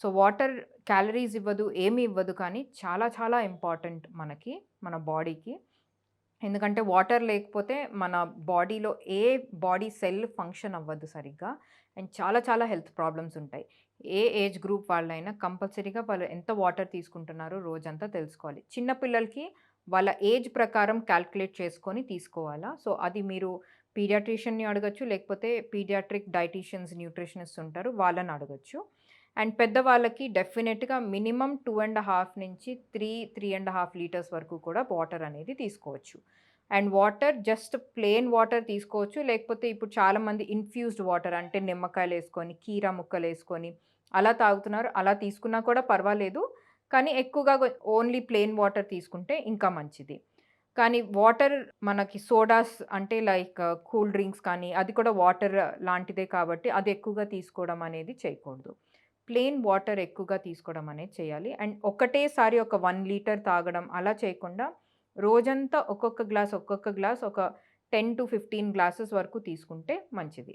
So water calories ఇవ్వదు ఏమి ఇవ్వదు కానీ చాలా చాలా ఇంపార్టెంట్ మనకి మన బాడీకి. ఎందుకంటే వాటర్ లేకపోతే మన బాడీలో ఏ బాడీ సెల్ ఫంక్షన్ అవ్వదు సరిగ్గా. అండ్ చాలా చాలా హెల్త్ ప్రాబ్లమ్స్ ఉంటాయి. ఏ ఏజ్ గ్రూప్ వాళ్ళైనా కంపల్సరీగా వాళ్ళు ఎంత వాటర్ తీసుకుంటున్నారో రోజంతా తెలుసుకోవాలి. చిన్నపిల్లలకి వాళ్ళ ఏజ్ ప్రకారం క్యాల్కులేట్ చేసుకొని తీసుకోవాలా? సో అది మీరు పీడియాట్రిషియన్ని అడగచ్చు లేకపోతే పీడియాట్రిక్ డైటీషియన్స్ న్యూట్రిషనిస్ట్ ఉంటారు వాళ్ళని అడగచ్చు. అండ్ పెద్దవాళ్ళకి డెఫినెట్గా మినిమం టూ అండ్ హాఫ్ నుంచి three three and half liters వరకు కూడా వాటర్ అనేది తీసుకోవచ్చు. And water just plain water తీసుకోవచ్చు. లేకపోతే ఇప్పుడు చాలామంది ఇన్ఫ్యూజ్డ్ వాటర్ అంటే నిమ్మకాయలు వేసుకొని కీరా ముక్కలు వేసుకొని అలా తాగుతున్నారు. అలా తీసుకున్నా కూడా పర్వాలేదు. కానీ ఎక్కువగా ఓన్లీ ప్లెయిన్ వాటర్ తీసుకుంటే ఇంకా మంచిది. కానీ వాటర్ మనకి సోడాస్ అంటే లైక్ కూల్ డ్రింక్స్ కానీ అది కూడా వాటర్ లాంటిదే కాబట్టి అది ఎక్కువగా తీసుకోవడం అనేది చేయకూడదు. ప్లెయిన్ వాటర్ ఎక్కువగా తీసుకోవడం అనేది చేయాలి. అండ్ ఒకటేసారి ఒక వన్ లీటర్ తాగడం అలా చేయకుండా రోజంతా ఒక్కొక్క గ్లాస్ ఒక్కొక్క గ్లాస్ ఒక టెన్ టు ఫిఫ్టీన్ గ్లాసెస్ వరకు తీసుకుంటే మంచిది.